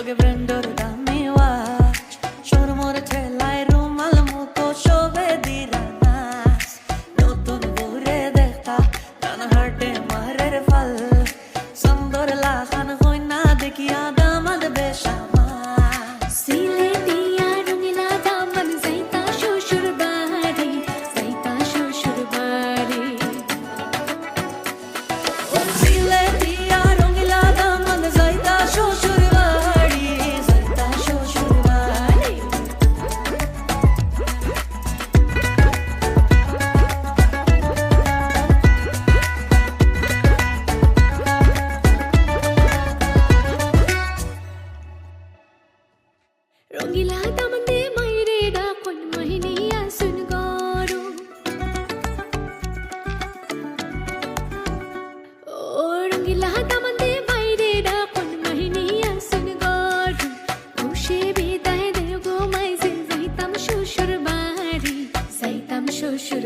Porque prendo de mi রঙ্গিলা দামন্দে মাইরে ডা কোন মহিনিয়া সুন গরু। ও রঙ্গিলা দামন্দে মাইরে ডা কোন মহিনিয়া সুন গরু। খুশি বিদায় দেব গো মাইজে যাইতাম শ্বশুর বাড়ি যাইতাম শ্বশুর